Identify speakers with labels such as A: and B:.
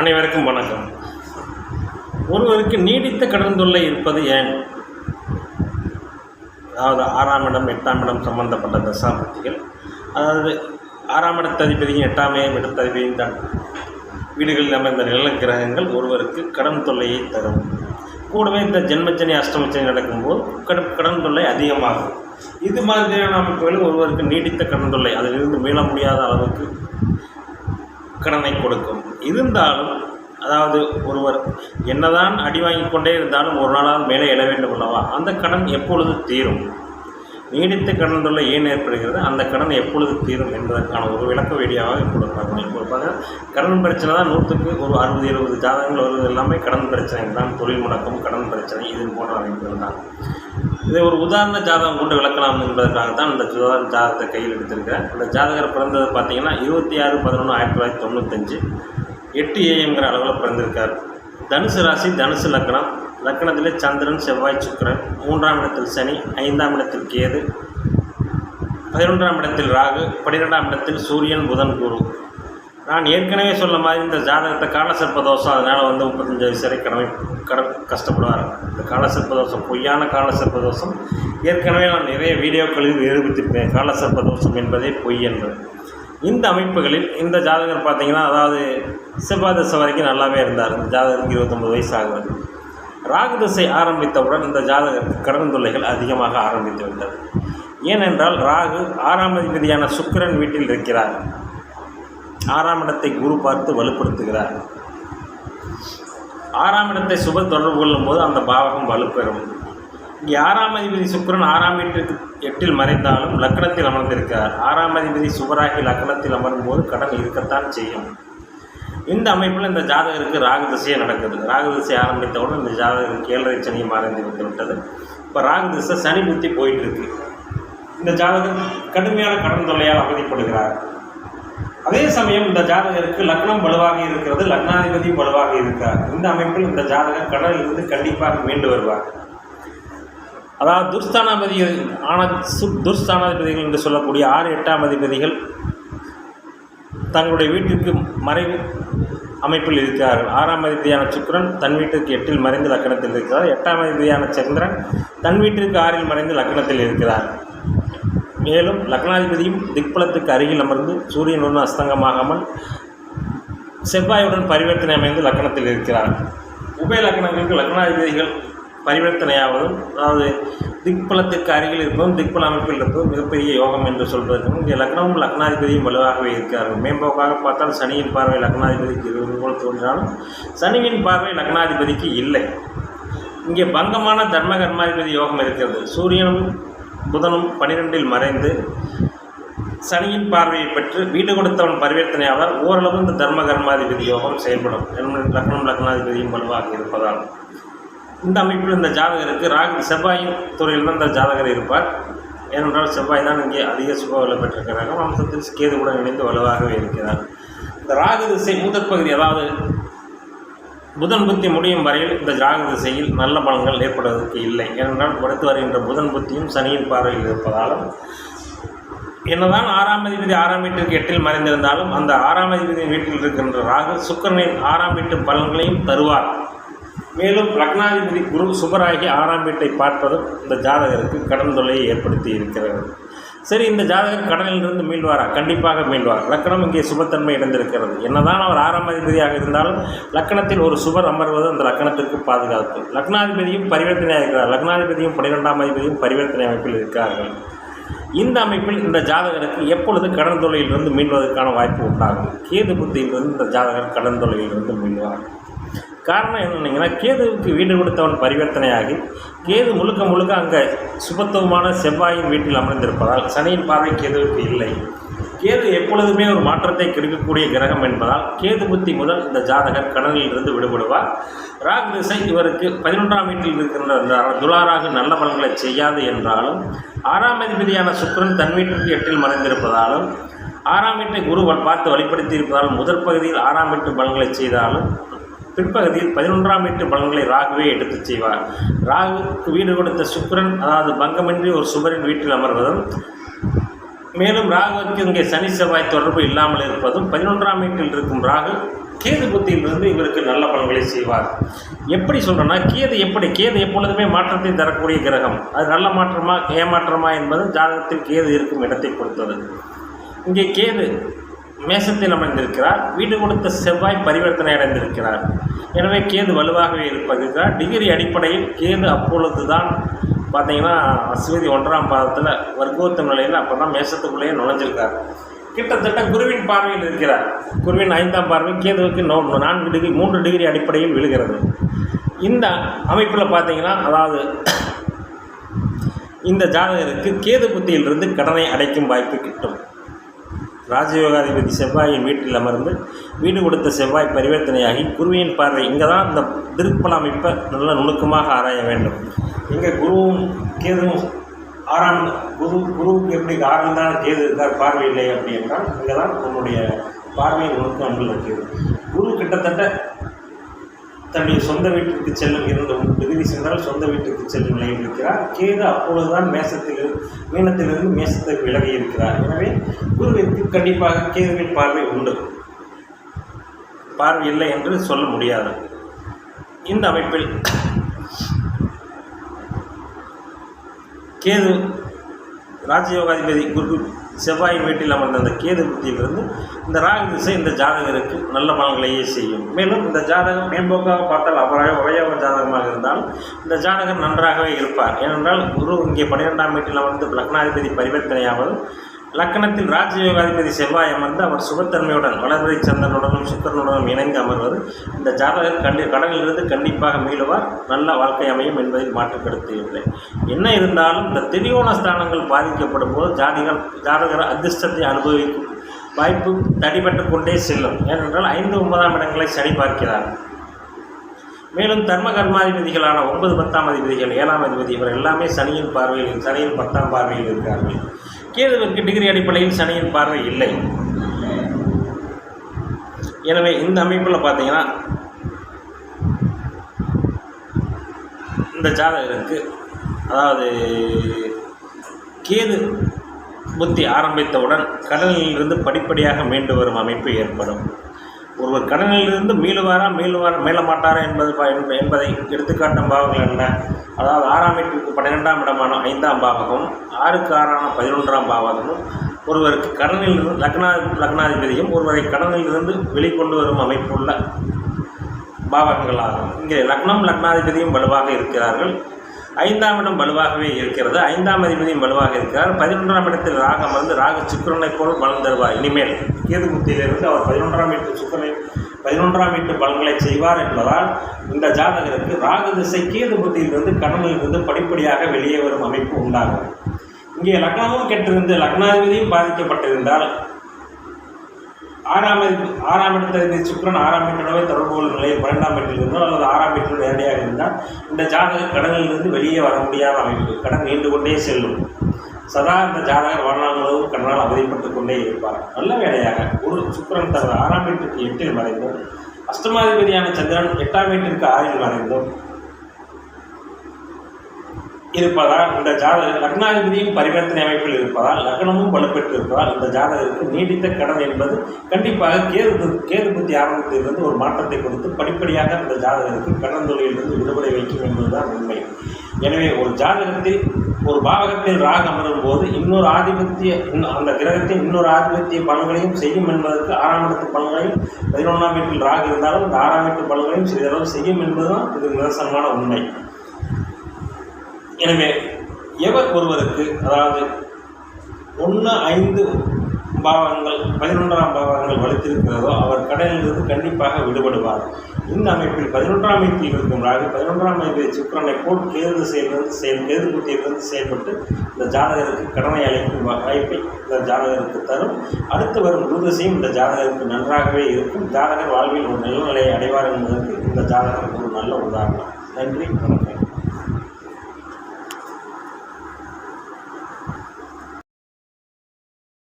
A: அனைவருக்கும் வணக்கம். ஒருவருக்கு நீடித்த கடன் தொல்லை இருப்பது ஏன்? அதாவது ஆறாம் இடம் எட்டாம் இடம் சம்பந்தப்பட்ட தசாபதிகள். அதாவது ஆறாம் இடத்த அதிபதியும் எட்டாம் இடத்ததிபதியும் தான். வீடுகளில் அமைந்த நில கிரகங்கள் ஒருவருக்கு கடன் தொல்லையை தரும். கூடவே இந்த ஜென்மச்சனி அஷ்டமச்சனி நடக்கும்போது கடன் கடன் தொல்லை அதிகமாகும். இது மாதிரியான அமைப்புகளில் ஒருவருக்கு நீடித்த கடன் தொல்லை அதிலிருந்து மீள முடியாத அளவுக்கு கடனை கொடுக்கும். இருந்தாலும் அதாவது ஒருவர் என்னதான் அடி வாங்கி கொண்டே இருந்தாலும் ஒரு நாளாவது மேலே எழ வேண்டும் அல்லவா? அந்த கடன் எப்பொழுது தீரும்? நீடித்த கடன் தொல்லை ஏன் ஏற்படுகிறது? அந்த கடன் எப்பொழுது தீரும் என்பதற்கான ஒரு விளக்க வீடியோவாக இப்பொழுது பார்க்கணும் இப்போ கடன் பிரச்சனை தான் நூற்றுக்கு ஒரு அறுபது எழுபது ஜாதகங்கள் வருவது எல்லாமே கடன் பிரச்சனை தான். தொழில் முடக்கம் கடன் பிரச்சனை இது போன்ற அமைப்புகள் தான். இதை ஒரு உதாரண ஜாதகம் கொண்டு விளக்கலாம் என்பதற்காக தான் இந்த உதாரண ஜாதகத்தை கையில் எடுத்திருக்கேன் அந்த ஜாதகர் பிறந்தது பார்த்தீங்கன்னா இருபத்தி ஆறு பதினொன்று ஆயிரத்தி தொள்ளாயிரத்தி தொண்ணூத்தஞ்சு. எட்டு ஏஎம்ங்கிற அளவில் பிறந்திருக்கார். தனுசு ராசி தனுசு லக்னம். லக்னத்திலே சந்திரன் செவ்வாய் சுக்கிரன். மூன்றாம் இடத்தில் சனி ஐந்தாம் இடத்தில் கேது. பதினொன்றாம் இடத்தில் ராகு பன்னிரெண்டாம் இடத்தில் சூரியன் புதன் குரு. நான் ஏற்கனவே சொன்ன மாதிரி இந்த ஜாதகத்தை காலசர்ப்ப தோஷம் அதனால் வந்து முப்பத்தஞ்சு வயசு வரை கடமை கடன் கஷ்டப்படுவார். இந்த காலசர்ப்ப தோஷம் பொய்யான காலசர்ப்ப தோஷம். ஏற்கனவே நான் நிறைய வீடியோக்களில் நிரூபித்திருப்பேன். காலசர்ப்ப தோஷம் என்பதே பொய் என்பது இந்த அமைப்புகளில் இந்த ஜாதகர் பார்த்தீங்கன்னா அதாவது செவ்வாய் தசை வரைக்கும் நல்லாவே இருந்தார். இந்த ஜாதகருக்கு இருபத்தொம்பது வயசு ஆகுது. ராகு தசை ஆரம்பித்தவுடன் இந்த ஜாதகருக்கு கடன் தொல்லைகள் அதிகமாக ஆரம்பித்து விட்டது. ஏனென்றால் ராகு ஆறாம் அதிபதியான சுக்கிரன் வீட்டில் இருக்கிறார். ஆறாம் இடத்தை குரு பார்த்து வலுப்படுத்துகிறார். ஆறாம் இடத்தை சுப தொடர்பு கொள்ளும் போது அந்த பாவகம் வலுப்பெறும். இங்கே ஆறாம் அதிபதி சுக்கிரன் ஆறாம் வீட்டிற்கு எட்டில் மறைந்தாலும் லக்னத்தில் அமர்ந்திருக்கிறார். ஆறாம் அதிபதி சுவராகி லக்னத்தில் அமரும் போது கடன் இருக்கத்தான் செய்யும். இந்த அமைப்பில் இந்த ஜாதகருக்கு ராகு திசையே நடக்குது. ராகு திசை ஆரம்பித்தவுடன் இந்த ஜாதகருக்கு ஏழரை சனியும் மறைந்து விட்டு விட்டது இப்போ ராகு திசை சனி புத்தி போயிட்டு இருக்கு இந்த ஜாதகர் கடுமையான கடன் தொல்லையால் அவதிப்படுகிறார். அதே சமயம் இந்த ஜாதகருக்கு லக்னம் வலுவாக இருக்கிறது லக்னாதிபதி வலுவாக இருக்கிறார் இந்த அமைப்பில் இந்த ஜாதகர் கடனிலிருந்து கண்டிப்பாக மீண்டு வருவார். அதாவது துர்ஸ்தானாதிபதி ஆன சு துர்ஸ்தானாதிபதிகள் என்று சொல்லக்கூடிய ஆறு எட்டாம் அதிபதிகள் தங்களுடைய வீட்டிற்கு மறைவு அமைப்பில் இருக்கிறார்கள். ஆறாம் அதிபதியான சுக்கரன் தன் வீட்டிற்கு எட்டில் மறைந்து லக்கணத்தில் இருக்கிறார். எட்டாம் அதிபதியான சந்திரன் தன் வீட்டிற்கு ஆறில் மறைந்து லக்கணத்தில் இருக்கிறார். மேலும் லக்னாதிபதியும் திக்பலத்துக்கு அருகில் அமர்ந்து சூரியனுடன் அஸ்தங்கமாகாமல் செவ்வாயுடன் பரிவர்த்தனை அமைந்து லக்கணத்தில் இருக்கிறார். உபய லக்னங்களுக்கு லக்னாதிபதிகள் பரிவர்த்தனையாவதும் அதாவது திக்பலத்திற்கு அருகில் இருப்பதும் திக்பல அமைப்பில் இருப்பதும் மிகப்பெரிய யோகம் என்று சொல்வதற்கும் இங்கே லக்னமும் லக்னாதிபதியும் வலுவாகவே இருக்கிறார்கள் மேம்போக்காக பார்த்தால் சனியின் பார்வை லக்னாதிபதிக்கு இருபது போல் தோன்றாலும் சனியின் பார்வை லக்னாதிபதிக்கு இல்லை. இங்கே பங்கமான தர்ம கர்மாதிபதி யோகம் இருக்கிறது. சூரியனும் புதனும் பனிரெண்டில் மறைந்து சனியின் பார்வையை பெற்று வீடு கொடுத்தவன் பரிவர்த்தனையாவதால் ஓரளவு இந்த தர்ம கர்மாதிபதி யோகம் செயல்படும். லக்னம் லக்னாதிபதியும் வலுவாக இருப்பதால். இந்த அமைப்பில் இந்த ஜாதகருக்கு ராகு செவ்வாயின் துறையில் தான் இந்த ஜாதகர் இருப்பார். ஏனென்றால் செவ்வாய் தான் இங்கே அதிக சுபவலை பெற்றிருக்கிறார்கள் வம்சத்தில் கேதுவுடன் இணைந்து வலுவாகவே இருக்கிறார். இந்த ராகு திசை முதற் பகுதி அதாவது புதன் புத்தி முடியும் வரையில் இந்த ஜாக திசையில் நல்ல பலன்கள் ஏற்படுவதற்கு இல்லை. ஏனென்றால் அடுத்து வருகின்ற புதன் புத்தியும் சனியின் பார்வையில் இருப்பதாலும் என்னதான் ஆறாம் அதிபதி ஆறாம் வீட்டிற்கு எட்டில் மறைந்திருந்தாலும் அந்த ஆறாம் அதிபதியின் வீட்டில் இருக்கின்ற ராகு சுக்கரனின் ஆறாம் வீட்டு பலன்களையும் தருவார். மேலும் லக்னாதிபதி குரு சுபராகி ஆறாம் வீட்டை பார்ப்பதும் இந்த ஜாதகருக்கு கடன் தொல்லையை ஏற்படுத்தி இருக்கிறது. சரி இந்த ஜாதகர் கடனிலிருந்து மீள்வாரா? கண்டிப்பாக மீள்வார். லக்கணம் இங்கே சுபத்தன்மை இழந்திருக்கிறது என்னதான் அவர் ஆறாம் அதிபதியாக இருந்தாலும் லக்கணத்தில் ஒரு சுபர் அமர்வது அந்த லக்கணத்திற்கு பாதுகாப்பு. லக்னாதிபதியும் பரிவர்த்தனையாக இருக்கிறார் லக்னாதிபதியும் பன்னிரெண்டாம் அதிபதியும் பரிவர்த்தனை அமைப்பில் இருக்கிறார்கள் இந்த அமைப்பில் இந்த ஜாதகருக்கு எப்பொழுது கடன் தொல்லையிலிருந்து மீள்வதற்கான வாய்ப்பு உண்டாகும்? கேது புத்தியிலிருந்து இந்த ஜாதகர் கடன் தொல்லையிலிருந்து மீள்வார். காரணம் என்னன்னீங்கன்னா கேதுவுக்கு வீடு கொடுத்தவன் பரிவர்த்தனையாகி கேது முழுக்க முழுக்க அங்கே சுபத்துவமான செவ்வாயின் வீட்டில் அமர்ந்திருப்பதால் சனியின் பார்வை கேதுவுக்கு இல்லை. கேது எப்பொழுதுமே ஒரு மாற்றத்தை கிடைக்கக்கூடிய கிரகம் என்பதால் கேது புத்தி முதல் இந்த ஜாதகர் கடலில் இருந்து விடுபடுவார். ராகு திசை இவருக்கு பதினொன்றாம் வீட்டில் இருக்கின்ற இந்த நல்ல பலன்களை செய்யாது என்றாலும் ஆறாம் அதிபதியான சுக்கரன் தன் வீட்டிற்கு எட்டில் மறைந்திருப்பதாலும் ஆறாம் வீட்டை குரு பார்த்து வழிப்படுத்தி இருப்பதால் முதற் பகுதியில் ஆறாம் வீட்டு பலன்களை செய்தாலும் பிற்பகுதியில் பதினொன்றாம் வீட்டு பலன்களை ராகுவே எடுத்துச் செய்வார். ராகுக்கு வீடு கொடுத்த சுக்கரன் அதாவது பங்கமின்றி ஒரு சுபரின் வீட்டில் அமர்வதும் மேலும் ராகுவுக்கு இங்கே சனி செவ்வாய் தொடர்பு இல்லாமல் இருப்பதும் பதினொன்றாம் வீட்டில் இருக்கும் ராகு கேது புத்தியிலிருந்து இவருக்கு நல்ல பலன்களை செய்வார். எப்படி சொல்கிறேன்னா கேது எப்படி கேது எப்பொழுதுமே மாற்றத்தை தரக்கூடிய கிரகம். அது நல்ல மாற்றமா ஏமாற்றமா என்பது ஜாதகத்தில் கேது இருக்கும் இடத்தை பொறுத்தது. இங்கே கேது மேசத்தில் அமர்ந்திருக்கிறார். வீடு கொடுத்த செவ்வாய் பரிவர்த்தனை அடைந்திருக்கிறார். எனவே கேது வலுவாகவே இருப்பதுதான் டிகிரி அடிப்படையில் கேது அப்பொழுது தான் பார்த்தீங்கன்னா அஸ்வதி ஒன்றாம் பாதத்தில் வர்க்கோத்த நிலையில் அப்போ தான் மேசத்துக்குள்ளேயே நுழைஞ்சிருக்கார். கிட்டத்தட்ட குருவின் பார்வையில் இருக்கிறார். குருவின் ஐந்தாம் பார்வை கேதுவுக்கு நோ நான்கு டிகிரி மூன்று டிகிரி அடிப்படையில் விழுகிறது. இந்த அமைப்பில் பார்த்தீங்கன்னா அதாவது இந்த ஜாதகருக்கு கேது புத்தியிலிருந்து கடனை அடைக்கும் வாய்ப்பு கிட்டும். ராஜயோகாதிபதி செவ்வாயின் வீட்டில் அமர்ந்து வீடு கொடுத்த செவ்வாய் பரிவர்த்தனையாகி குருவியின் பார்வை இங்கே தான் இந்த திருப்பல அமைப்பை நல்ல நுணுக்கமாக ஆராய வேண்டும். இங்கே குருவும் கேதுவும் ஆறாம் குரு குருவுக்கு எப்படி ஆறாம் தான் கேது இருக்கார் பார்வை இல்லை அப்படி என்றால் இங்கே தான் உன்னுடைய பார்வையின் நுணுக்கம் இருக்கிறது குரு கிட்டத்தட்ட தன்னுடைய சொந்த வீட்டிற்கு செல்லும் இரண்டு டிகிரி சென்றால் சொந்த வீட்டுக்கு செல்லும் நிலையில் இருக்கிறார். கேது அப்பொழுதுதான் மேசத்தில் மீனத்திலிருந்து மேசத்துக்கு விலகி இருக்கிறார். எனவே குருவிற்கு கண்டிப்பாக கேதுவின் பார்வை உண்டு. பார்வை இல்லை என்று சொல்ல முடியாது. இந்த அமைப்பில் கேது ராஜயோகாதிபதி குரு செவ்வாய் வீட்டில் அமர்ந்த அந்த கேது புத்தியிலிருந்து இந்த ராகு திசை இந்த ஜாதகருக்கு நல்ல பலன்களையே செய்யும். மேலும் இந்த ஜாதகம் மேம்போக்காக பார்த்தால் அவராக உபயோக ஜாதகமாக இருந்தால் இந்த ஜாதகர் நன்றாகவே இருப்பார். ஏனென்றால் குரு இங்கே பன்னிரெண்டாம் வீட்டில் அமர்ந்து லக்னாதிபதி பரிவர்த்தனையாவது லக்கணத்தில் ராஜயோகாதிபதி செவ்வாய் அமர்ந்து அவர் சுபத்தன்மையுடன் வளர்வதை சந்திரனுடனும் சுக்கரனுடனும் இணைந்து அமர்வது. இந்த ஜாதகர் கண்டி கடனிலிருந்து கண்டிப்பாக மீளுவார். நல்ல வாழ்க்கை அமையும் என்பதில் மாற்று கருத்து இல்லை என்ன இருந்தாலும் இந்த திரியோண ஸ்தானங்கள் பாதிக்கப்படும் போது ஜாதிகள் ஜாதகர் அதிர்ஷ்டத்தை அனுபவிக்கும் வாய்ப்பு தடிபட்டு கொண்டே செல்லும். ஏனென்றால் ஐந்து ஒன்பதாம் இடங்களை சரி பார்க்கிறார். மேலும் தர்ம கர்மாதிபதிகளான ஒன்பது பத்தாம் அதிபதிகள் ஏழாம் அதிபதி இவர் எல்லாமே சனியின் பார்வையில் சனியின் பத்தாம் பார்வையில் இருக்கிறார்கள் கேதுவிற்கு டிகிரி அடிப்படையில் சனியின் பார்வை இல்லை. எனவே இந்த அமைப்பில் பார்த்தீங்கன்னா இந்த ஜாதகருக்கு அதாவது கேது புத்தி ஆரம்பித்தவுடன் கடலிலிருந்து படிப்படியாக மீண்டு வரும் அமைப்பு ஏற்படும். ஒருவர் கடனிலிருந்து மீளுவாரா மீளுவார மீள மாட்டாரா என்பது என்பதை எடுத்துக்காட்டும் பாவங்கள் என்ன? அதாவது ஆறாம் வீட்டுக்கு பன்னிரெண்டாம் இடமான ஐந்தாம் பாவகம் ஆறுக்கு ஆறான பதினொன்றாம் பாவகமும் ஒருவருக்கு கடனிலிருந்து லக்னா லக்னாதிபதியும் ஒருவரை கடனிலிருந்து வெளிக்கொண்டு வரும் அமைப்புள்ள பாவகங்களாகும். இங்கே லக்னம் லக்னாதிபதியும் வலுவாக இருக்கிறார்கள். ஐந்தாம் இடம் வலுவாகவே இருக்கிறது. ஐந்தாம் அதிபதியும் வலுவாக இருக்கிறார். பதினொன்றாம் இடத்தில் ராகம் வந்து ராக சுக்கரனை போல் பலன் தருவார். இனிமேல் கேதுமுத்தியிலிருந்து அவர் பதினொன்றாம் வீட்டு சுக்கரனை பதினொன்றாம் வீட்டு பலன்களை செய்வார் என்பதால் இந்த ஜாதகருக்கு ராகு திசை கேது புத்தியிலிருந்து கடனிலிருந்து படிப்படியாக வெளியே வரும் அமைப்பு உண்டாகும். இங்கே லக்னமும் கெட்டிருந்து லக்னாதிபதியும் பாதிக்கப்பட்டிருந்தால் ஆறாம் ஆறாம் இடத்துல சுக்கரன் ஆறாம் வீட்டோடவே தொடர்பு கொள்ளும் நிலையில் பன்னெண்டாம் வீட்டில் இருந்தோ அல்லது ஆறாம் வீட்டில் நேரடியாக இருந்தால் இந்த ஜாதக கடனிலிருந்து வெளியே வர முடியாத அமைப்பு. கடன் நீண்டு கொண்டே செல்லும். சதா இந்த ஜாதகர் வாழ்நாள் முழுவதும் கடனால் அவதிப்பட்டு கொண்டே இருப்பார். நல்ல வேலையாக ஒரு சுக்கரன் தனது ஆறாம் வீட்டுக்கு எட்டில் மறைந்தோம். அஷ்டமாதிபதியான சந்திரன் எட்டாம் வீட்டிற்கு ஆறில் மறைந்தோம். இருப்பதால் இந்த ஜாதக லக்னாதிபதியும் பரிவர்த்தனை அமைப்பில் இருப்பதால் லக்னமும் வலுப்பெற்று இருப்பதால் இந்த ஜாதகருக்கு நீடித்த கடன் என்பது கண்டிப்பாக கேது கேது புத்தி ஆரம்பத்திலிருந்து ஒரு மாற்றத்தை கொடுத்து படிப்படியாக இந்த ஜாதகருக்கு கடன் தொழிலிருந்து விடுதலை வைக்கும் என்பதுதான் உண்மை. எனவே ஒரு ஜாதகத்தில் ஒரு பாவகத்தில் ராக அமரும் போது இன்னொரு ஆதிபத்திய அந்த கிரகத்தின் இன்னொரு ஆதிபத்திய பலன்களையும் செய்யும் என்பதற்கு ஆறாம் இடத்து பலன்களையும் பதினொன்றாம் வீட்டில் ராக இருந்தாலும் இந்த ஆறாம் வீட்டு பலன்களையும் சிறிதளவு செய்யும் என்பதுதான் இது நிதர்சனமான உண்மை. எனவே எவர் ஒருவருக்கு அதாவது ஒன்று ஐந்து பாவங்கள் பதினொன்றாம் பாவங்கள் வலுத்திருக்கிறதோ அவர் கடனிலிருந்து கண்டிப்பாக விடுபடுவார். இந்த அமைப்பில் பதினொன்றாம் அமைப்பில் இருக்கும் ராகு பதினொன்றாம் அமைப்பில் சுக்கரனை போல் கேது செயலிருந்து செயல் கேது குத்தியிலிருந்து செயல்பட்டு இந்த ஜாதகருக்கு கடனை அளிக்கும் வாய்ப்பை இந்த ஜாதகருக்கு தரும். அடுத்து வரும் குருதசையும் இந்த ஜாதகருக்கு நன்றாகவே இருக்கும். ஜாதகர் வாழ்வில் ஒரு நல்ல நிலையை அடைவார் என்பதற்கு இந்த ஜாதகருக்கு ஒரு நல்ல உதாரணம். நன்றி வணக்கம்.